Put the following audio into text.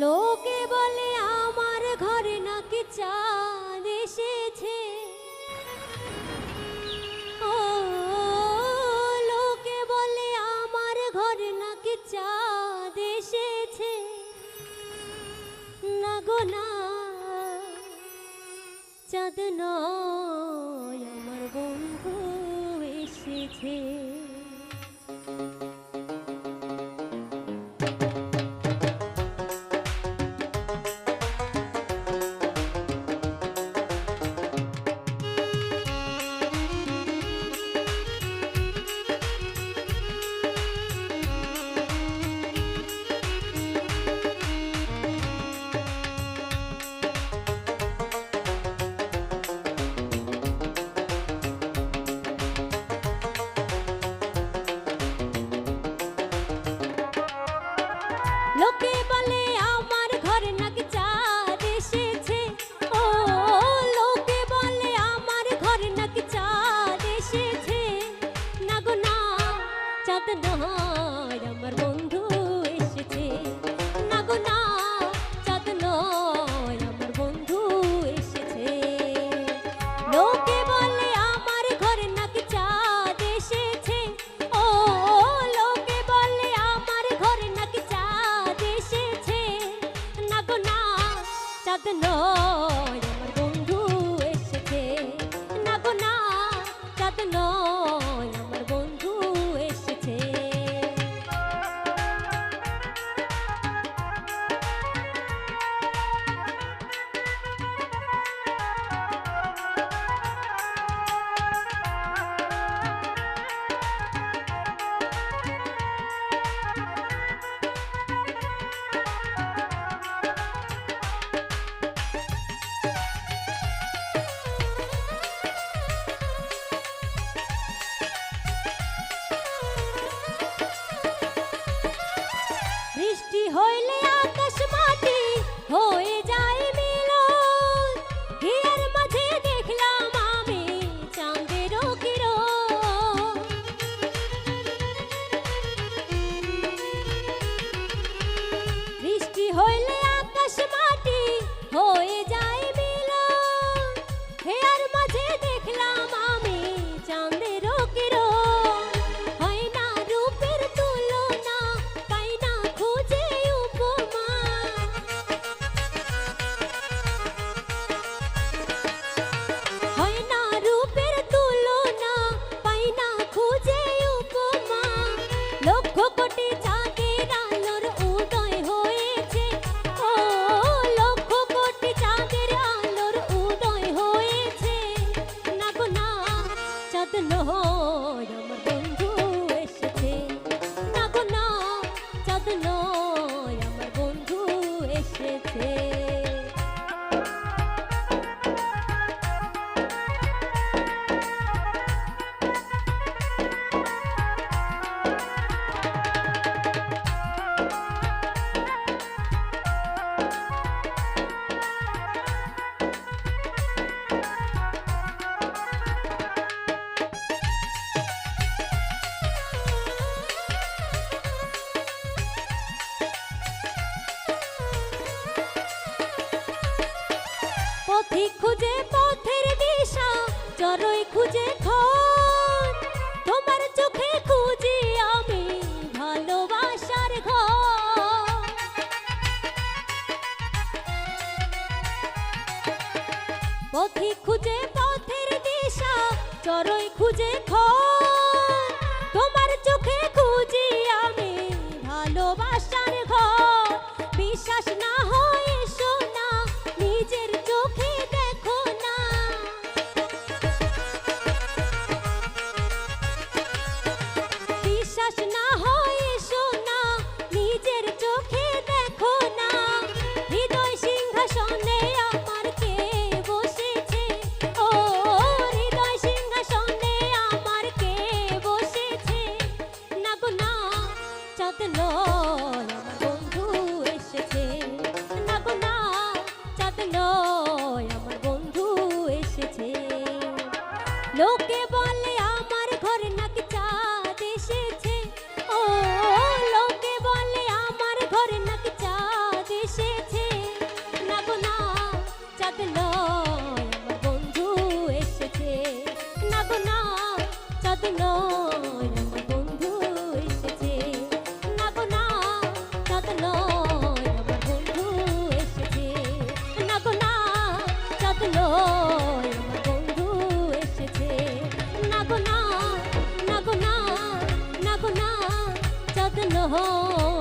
লোকে বলে আমার ঘরে নাকি চাঁদ এসেছে। লোকে বলে আমার ঘরে নাকি চাঁদ এসেছে। না গো, না, চাঁদ নয়, আমার বন্ধু এসেছে। no. no, no, পথি খুঁজে পথের দিশা চরই খুঁজে ঘর। তোমার চোখে খুঁজি আমি ভালোবাসার ঘর। পথি খুঁজে পথের দিশা চরই খুঁজে ঘর। চাঁদ নয় বন্ধু এসেছে। না না চাঁদ আমার বন্ধু এসেছে। লোকে বলে না